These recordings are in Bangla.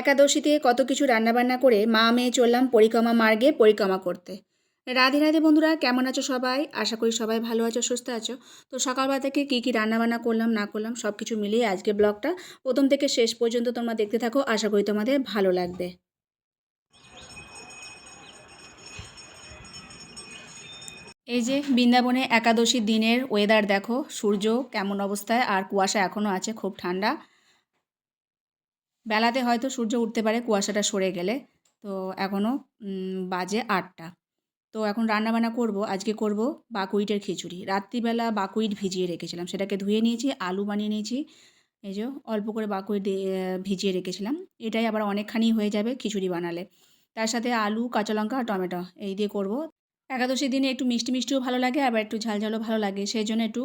একাদশীতে কত কিছু রান্নাবান্না করে মা মেয়ে চললাম পরিক্রমা মার্গে পরিক্রমা করতে। রাধে রাধে বন্ধুরা, কেমন আছো সবাই? আশা করি সবাই ভালো আছো, সুস্থ আছো। তো সকালবেলা থেকে কী কী রান্নাবান্না করলাম, না করলাম সব কিছু মিলিয়ে আজকে ব্লগটা প্রথম থেকে শেষ পর্যন্ত তোমরা দেখতে থাকো। আশা করি তোমাদের ভালো লাগবে। এই যে বৃন্দাবনে একাদশী দিনের ওয়েদার দেখো, সূর্য কেমন অবস্থায়, আর কুয়াশা এখনও আছে, খুব ঠান্ডা। বেলাতে হয়তো সূর্য উঠতে পারে, কুয়াশাটা সরে গেলে। তো এখনও বাজে আটটা। তো এখন রান্নাবান্না করব, আজকে করব বাকুইটের খিচুড়ি। রাত্রিবেলা বাকুইট ভিজিয়ে রেখেছিলাম, সেটাকে ধুয়ে নিয়েছি, আলু বানিয়ে নিয়েছি, এই যে অল্প করে বাকুইট ভিজিয়ে রেখেছিলাম। এটাই আবার অনেকখানি হয়ে যাবে খিচুড়ি বানালে। তার সাথে আলু, কাঁচা লঙ্কা আর টমেটো, এই দিয়ে করব। একাদশীর দিনে একটু মিষ্টি মিষ্টিও ভালো লাগে, আবার একটু ঝাল ঝালও ভালো লাগে। সেই জন্য একটু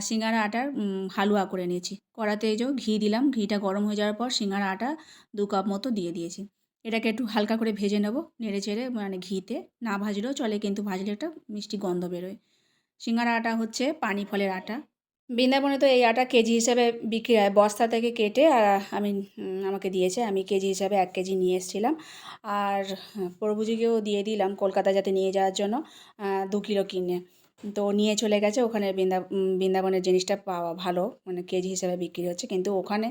সিঙ্গারা আটার হালুয়া করে নিয়েছি। কড়াতে এই ঘি দিলাম, ঘিটা গরম হয়ে যাওয়ার পর সিঙ্গারা আটা দু কাপ মতো দিয়ে দিয়েছি। এটাকে একটু হালকা করে ভেজে নেব, নেড়ে চেড়ে মানে ঘিতে। না ভাজলেও চলে, কিন্তু ভাজলে একটা মিষ্টি গন্ধ বেরোয়। সিঙ্গারা আটা হচ্ছে পানি ফলের আটা। বৃন্দাবনে তো এই আটা কেজি হিসাবে বিক্রি হয়। বস্তা থেকে কেটে আমি আমাকে দিয়েছে। আমি কেজি হিসাবে এক কেজি নিয়ে এসেছিলাম। আর প্রভুজিকেও দিয়ে দিলাম কলকাতা যাতে নিয়ে যাওয়ার জন্য দু কিলো কিনে। তো নিয়ে চলে গেছে। ওখানে বৃন্দা বৃন্দাবনের জিনিসটা পাওয়া ভালো মানে কেজি হিসাবে বিক্রি হচ্ছে। কিন্তু ওখানে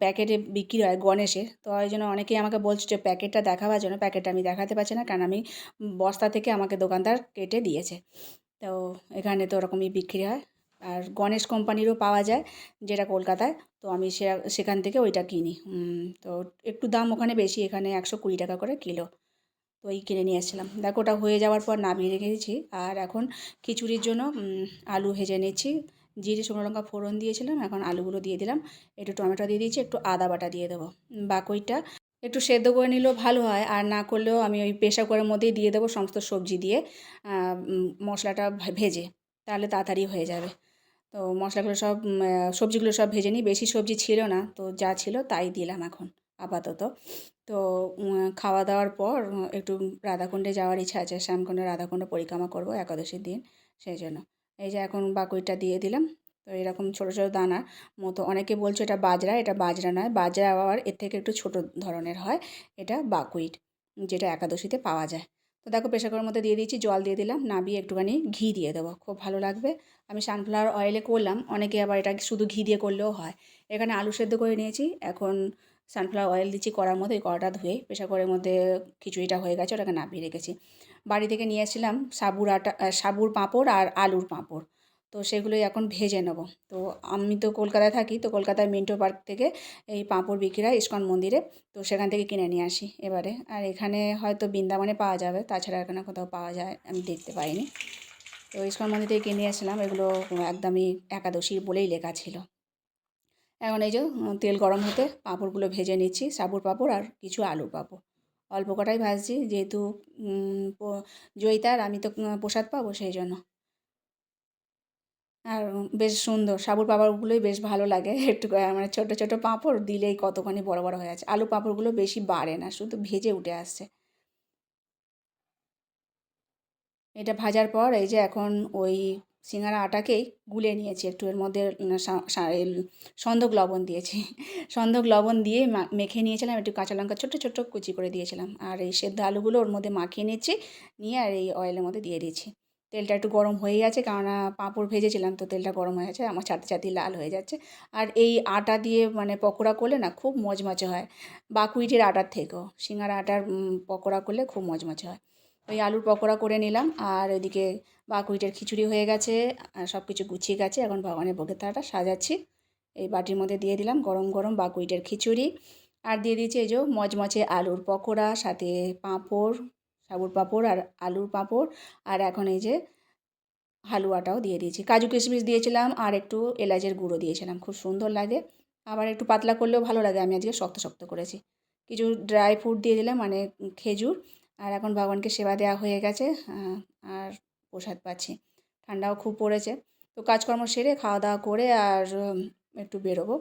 প্যাকেটে বিক্রি হয় গণেশের তো ওই জন্য অনেকেই আমাকে বলছে যে, প্যাকেটটা দেখাবার জন্য, প্যাকেটটা আমি দেখাতে পারছি না। কারণ আমি বস্তা থেকে আমাকে দোকানদার কেটে দিয়েছে। তো এখানে তো ওরকমই বিক্রি হয়। আর গণেশ কোম্পানিরও পাওয়া যায় যেটা কলকাতায়। তো আমি সে, সেখান থেকে ওইটা কিনি। তো একটু দাম ওখানে বেশি, এখানে একশো কুড়ি টাকা করে কিলো। তো ওই কিনে নিয়ে এসেছিলাম। দেখো, ওটা হয়ে যাওয়ার পর নামিয়ে রেখে দিয়েছি আর এখন খিচুড়ির জন্য আলু ভেজে নিচ্ছি। জিরে, শুকনো লঙ্কা ফোড়ন দিয়েছিলাম, এখন আলুগুলো দিয়ে দিলাম। একটু টমেটো দিয়ে দিয়েছি, একটু আদা বাটা দিয়ে দেবো। বাকইটা একটু সেদ্ধ করে নিলেও ভালো হয়। আর না করলেও আমি ওই প্রেশার কুকারের মধ্যেই দিয়ে দেবো সমস্ত সবজি দিয়ে মশলাটা ভেজে। তাহলে তাড়াতাড়ি হয়ে যাবে। তো মশলাগুলো সব সবজিগুলো সব ভেজে নিই। বেশি সবজি ছিল না, তো যা ছিল তাই দিলাম এখন আপাতত। তো খাওয়া দাওয়ার পর একটু রাধাকুণ্ডে যাওয়ার ইচ্ছা আছে। শ্যামকুণ্ডে রাধাকুণ্ড পরিক্রমা করব একাদশীর দিন, সেই জন্য। এই যে এখন বাকুইটা দিয়ে দিলাম। তো এরকম ছোটো ছোটো দানার মতো, অনেকে বলছে এটা বাজরা এটা বাজরা নয়। বাজরা আবার এর থেকে একটু ছোটো ধরনের হয়। এটা বাকুইট, যেটা একাদশীতে পাওয়া যায়। তো দেখো প্রেশার কুকারের মধ্যে দিয়ে দিয়েছি, জল দিয়ে দিলাম, নাবিয়ে একটুখানি ঘি দিয়ে দেবো, খুব ভালো লাগবে। আমি সানফ্লাওয়ার অয়েলে করলাম, অনেকে আবার এটা শুধু ঘি দিয়ে করলেও হয়। এখানে আলু সেদ্ধ করে নিয়েছি, এখন সানফ্লাওয়ার অয়েল দিচ্ছি কড়ার মধ্যে ওই কড়াটা ধুয়ে প্রেশার কুকারের মধ্যে খিচুড়িটা হয়ে গেছে, ওটাকে নাবিয়ে রেখেছি। বাড়ি থেকে নিয়ে এসেছিলাম সাবুর আটা সাবুর পাঁপড় আর আলুর পাঁপড়। তো সেগুলোই এখন ভেজে নেব। তো আমি তো কলকাতায় থাকি, তো কলকাতায় মিন্টো পার্ক থেকে এই পাঁপড় বিক্রি হয় ইস্কন মন্দিরে, তো সেখান থেকে কিনে নিয়ে আসি এবারে। আর এখানে হয়তো বৃন্দাবনে পাওয়া যাবে, তাছাড়া এখানে কোথাও পাওয়া যায় আমি দেখতে পাইনি। তো ইস্কন মন্দির থেকে কিনে আসলাম এগুলো একদমই একাদশীর বলেই লেখা ছিল। এখন এই যে তেল গরম হতে পাঁপড়গুলো ভেজে নিচ্ছি, সাবুর পাঁপড় আর কিছু আলুর পাঁপড়। অল্প কটাই ভাজছি, যেহেতু জয়িতার আমি তো প্রসাদ পাবো সেই জন্য। আর বেশ সুন্দর। সাবুর পাঁপড়গুলোই বেশ ভালো লাগে। একটু মানে ছোটো ছোটো পাঁপড় দিলেই কতখানি বড় বড় হয়ে আছে আলু পাঁপড়গুলো বেশি বাড়ে না, শুধু ভেজে উঠে আসছে। এটা ভাজার পর এই যে এখন ওই সিঙ্গারা আটাকেই গুলে নিয়েছি। একটু এর মধ্যে সন্দক লবণ দিয়েছি। সন্দক লবণ দিয়ে মেখে নিয়েছিলাম। একটু কাঁচা লঙ্কা ছোট্ট ছোট্ট কুচি করে দিয়েছিলাম। আর এই সেদ্ধ আলুগুলো ওর মধ্যে মাখিয়ে নিচ্ছি। নিয়ে আর এই অয়েলের মধ্যে দিয়ে দিয়েছি তেলটা একটু গরম হয়ে গেছে কেননা পাঁপড় ভেজেছিলাম তো তেলটা গরম হয়ে গেছে, আমার ছাতি ছাতি লাল হয়ে যাচ্ছে। আর এই আটা দিয়ে মানে পকোড়া করলে না খুব মজমচে হয়। বাকুইটের আটার থেকেও, সিঙ্গারা আটার পকোড়া করলে খুব মজমচে হয়। ওই আলুর পকোড়া করে নিলাম, আর ওইদিকে বাকুইটের খিচুড়ি হয়ে গেছে সব কিছু গুছিয়ে গেছে, এখন ভগবানের ভোগের থালাটা সাজাচ্ছি। এই বাটির মধ্যে দিয়ে দিলাম গরম গরম বাকুইটের খিচুড়ি। আর দিয়ে দিয়েছি এই যে মচমচে আলুর পকোড়া, সাথে পাঁপড় সাবুর পাঁপড় আর আলুর পাঁপড়। আর এখন এই যে হালুয়াটাও দিয়ে দিয়েছি। কাজু কিশমিশ দিয়েছিলাম আর একটু এলাচের গুঁড়ো দিয়েছিলাম। খুব সুন্দর লাগে। আবার একটু পাতলা করলেও ভালো লাগে। আমি আজকে শক্ত শক্ত করেছি। কিছু ড্রাই ফ্রুট দিয়ে দিলাম মানে খেজুর। আর এখন ভগবানকে সেবা দেওয়া হয়ে গেছে আর প্রসাদ পাচ্ছি। ঠান্ডাও খুব পড়েছে। তো কাজকর্ম সেরে খাওয়া দাওয়া করে আর একটু বেরোবো।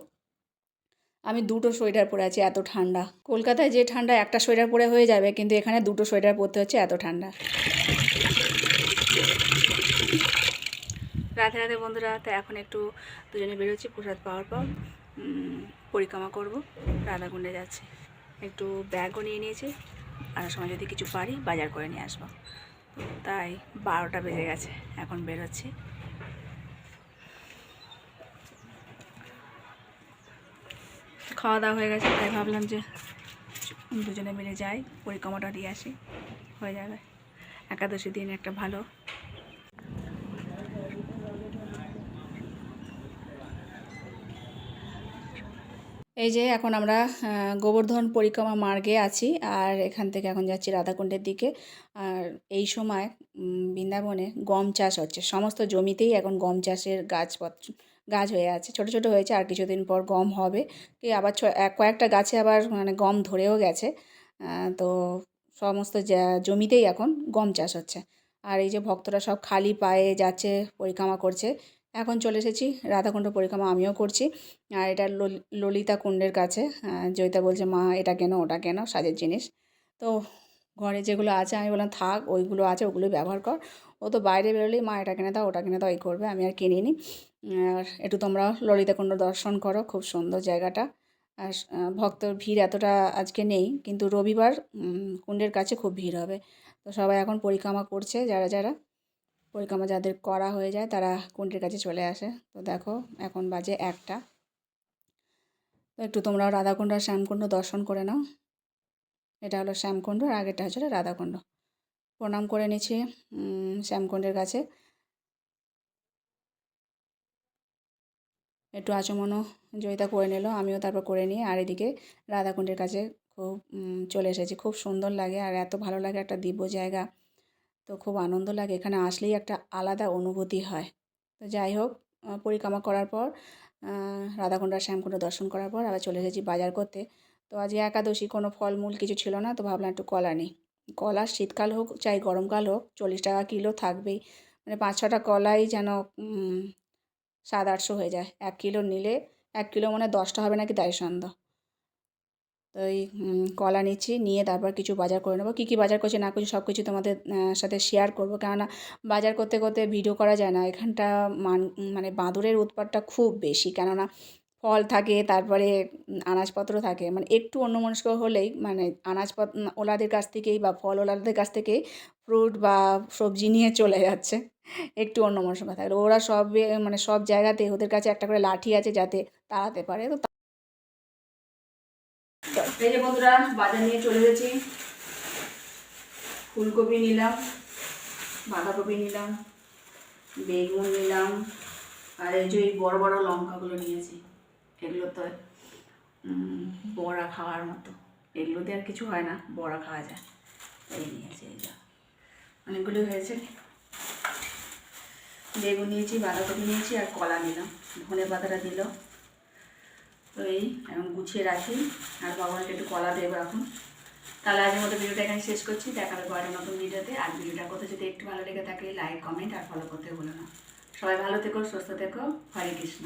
আমি দুটো সোয়েটার পরে আছি, এত ঠান্ডা। কলকাতায় যে ঠান্ডা, একটা সোয়েটার পরে হয়ে যাবে, কিন্তু এখানে দুটো সোয়েটার পরতে হচ্ছে এত ঠান্ডা। রাতে রাতে বন্ধুরা, তো এখন একটু দুজনে বেরোচ্ছি, প্রসাদ পাওয়ার পর পরিক্রমা করব, রাধাকুণ্ডে যাচ্ছি। একটু ব্যাগও নিয়ে নিয়েছি, আর সময় যদি কিছু পারি, বাজার করে নিয়ে আসব। তাই বারোটা বেজে গেছে, এখন বেরোচ্ছি। খাওয়া দাওয়া হয়ে গেছে, তাই ভাবলাম যে দুজনে মিলে যাই, পরিক্রমাটা দিয়ে আসি, হয়ে যাবে। একাদশী দিন একটা ভালো। এই যে এখন আমরা গোবর্ধন পরিক্রমা মার্গে আছি, আর এখান থেকে এখন যাচ্ছি রাধাকুণ্ডের দিকে। আর এই সময় বৃন্দাবনে গম চাষ হচ্ছে। সমস্ত জমিতেই এখন গম চাষের গাছপত্র গাছ হয়ে আছে, ছোট ছোট হয়েছে, আর কিছুদিন পর গম হবে। কি আবার কয়েকটা গাছে আবার মানে গম ধরেও গেছে। তো সমস্ত জমিতেই এখন গম চাষ হচ্ছে। আর এই যে ভক্তরা সব খালি পায়ে যাচ্ছে, পরিক্রমা করছে। এখন চলে এসেছি রাধাকুণ্ড পরিক্রমা, আমিও করছি। আর এটা লল- ললিতা কুণ্ডের কাছে জয়িতা বলছে, মা, এটা কেন, ওটা কেন? সাজের জিনিস। তো ঘরে যেগুলো আছে, আমি বললাম, থাক, ওইগুলো আছে ওগুলো ব্যবহার কর। ও তো বাইরে বেরোলেই, মা, এটা কিনে দাও, ওটা কিনে দাও, এই করবে, আমি আর কিনিনি। আর একটু তোমরা ললিতা কুণ্ড দর্শন করো, খুব সুন্দর জায়গাটা। আর ভক্তর ভিড় এতটা আজকে নেই, কিন্তু রবিবার কুণ্ডের কাছে খুব ভিড় হবে। তো সবাই এখন পরিক্রমা করছে, যারা যারা। পরিক্রমা যাদের করা হয়ে যায়, তারা কুণ্ডের কাছে চলে আসে। তো দেখো, এখন বাজে একটা। তো একটু তোমরা রাধাকুণ্ড আর শ্যামকুণ্ড দর্শন করে নাও। এটা হলো শ্যামকুণ্ড, আর আগেরটা হচ্ছে রাধাকুণ্ড। প্রণাম করে নিচ্ছি শ্যামকুণ্ডের কাছে। একটু আচমনও জয়িতা করে নিল, আমিও তারপর করে নিয়ে আর এদিকে রাধাকুণ্ডের কাছে খুব চলে এসেছি। খুব সুন্দর লাগে আর এত ভালো লাগে একটা দিব্য জায়গা। তো খুব আনন্দ লাগে। এখানে আসলেই একটা আলাদা অনুভূতি হয়। তো যাই হোক পরিক্রমা করার পর রাধাকুণ্ড আর শ্যামকুণ্ড দর্শন করার পর আবার চলে এসেছি বাজার করতে। তো আজকে একাদশী, কোনো ফলমূল কিছু ছিল না, তো ভাবলাম একটু কলা নিই। কলা শীতকাল হোক, চাই গরমকাল হোক, চল্লিশ টাকা কিলো থাকবেই। মানে পাঁচ ছটা কলাই যেন সাত আটশো হয়ে যায়। এক কিলো নিলে এক কিলো মানে দশটা হবে নাকি? তাই সন্দেহ। তো এই কলা নিচ্ছি, নিয়ে তারপর কিছু বাজার করে নেব। কী কী বাজার করছি না করছি সব কিছু তোমাদের সাথে শেয়ার করব। কেননা বাজার করতে করতে ভিডিও করা যায় না। এখানটা মান মানে বাঁদরের উৎপাতটা খুব বেশি। কেননা ফল থাকে, তারপরে আনাজপত্র থাকে। মানে একটু অন্যমনস্ক হলেই মানে আনাজপত্র ওলাদের কাছ থেকেই বা ফল ওলাদের কাছ থেকেই ফ্রুট বা সবজি নিয়ে চলে যাচ্ছে। একটু অন্যমনস্ক থাকলে। ওরা সব মানে সব জায়গাতে ওদের কাছে একটা করে লাঠি আছে যাতে তাড়াতে পারে। তো এই যে বন্ধুরা, বাজার নিয়ে চলে গেছি ফুলকপি নিলাম, বাঁধাকপি নিলাম, বেগুন নিলাম, আর এই যে এই বড় বড় লঙ্কাগুলো নিয়েছি। এগুলো তো বড়া খাওয়ার মতো। এগুলোতে আর কিছু হয় না, বড়া খাওয়া যায়। এই নিয়েছি, এই যা। অনেকগুলো হয়েছে। বেগুন নিয়েছি, বাঁধাকপি নিয়েছি আর কলা নিলাম। ধনে পাতাটা দিল। তো এই এখন গুছিয়ে রাখি। আর ভগবানকে একটু কলা দেবো এখন। তাহলে আজকের মতো ভিডিওটা এখানে শেষ করছি। দেখা হবে পরের নতুন ভিডিওতে। আর ভিডিওটা করতে যদি একটু ভালো লেগে থাকে লাইক কমেন্ট আর ফলো করতে ভুলো না। সবাই ভালো থেকো, সুস্থ থেকো। হরে কৃষ্ণ।